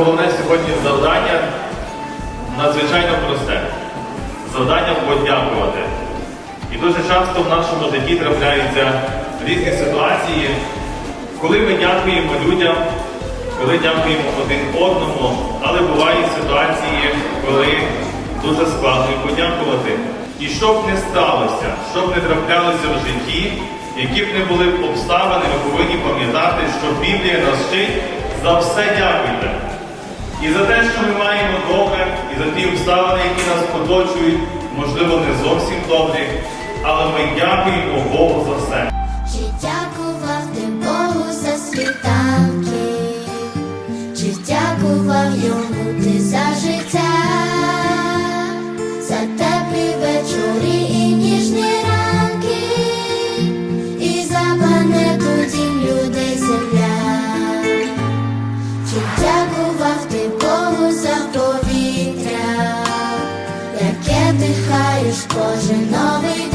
головне сьогодні завдання надзвичайно просте. Завдання подякувати. І дуже часто в нашому житті трапляються різні ситуації, коли ми дякуємо людям, коли дякуємо один одному, але бувають ситуації, коли дуже складно подякувати. І що б не сталося, що б не траплялося в житті, які б не були обставини, ми повинні пам'ятати, що Біблія нас вчить за все дякуйте. І за те, що ми маємо добре, і за ті обставини, які нас оточують, можливо, не зовсім добрі, але ми дякуємо Богу за все. Чи дякував ти Богу за світанки? Чи дякував йому ти за життя? Boże nowy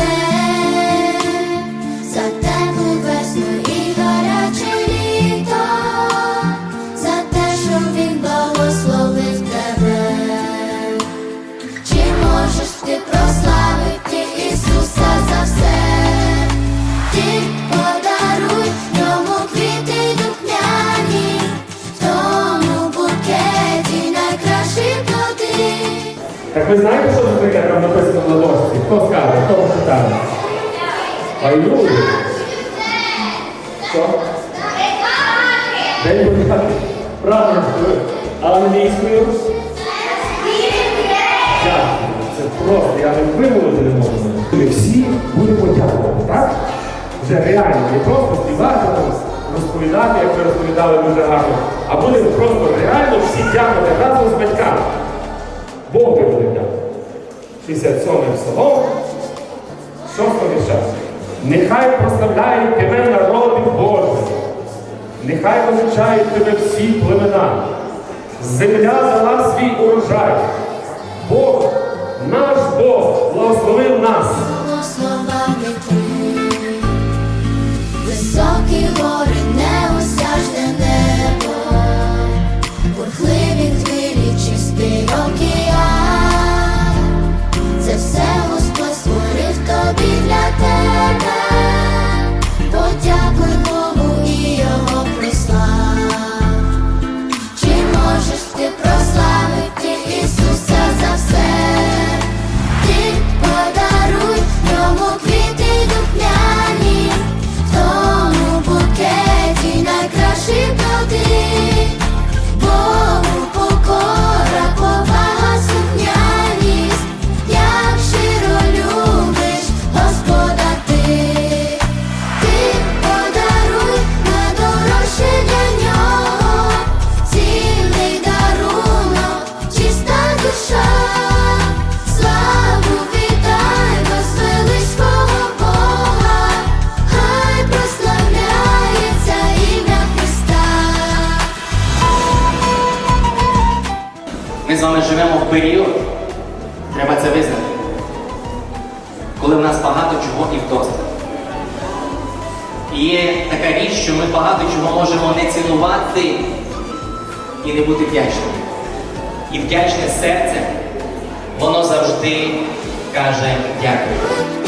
Так ви знаєте, що це таке там написано на дошці? Хто скаже, хто почитає? Ай, Що? День подяки. Правильно. А англійською? Дякую. Це просто, я не вимовити не можу. Ми всі будемо дякувати, так? Вже реально, не просто співати, розповідати, як ви розповідали дуже гарно, а будемо просто реально всі дякувати разом з батьками. Будемо дякувати. 67 псалом, 6 віша. Нехай прославляють тебе народи Божі, нехай величають тебе всі племена. Земля дала свій урожай. Бог, наш Бог, благословив нас. Це все вами живемо в період, треба це визнати, коли в нас багато чого і вдосталь. І є така річ, що ми багато чого можемо не цінувати і не бути вдячними. І вдячне серце, воно завжди каже дякую.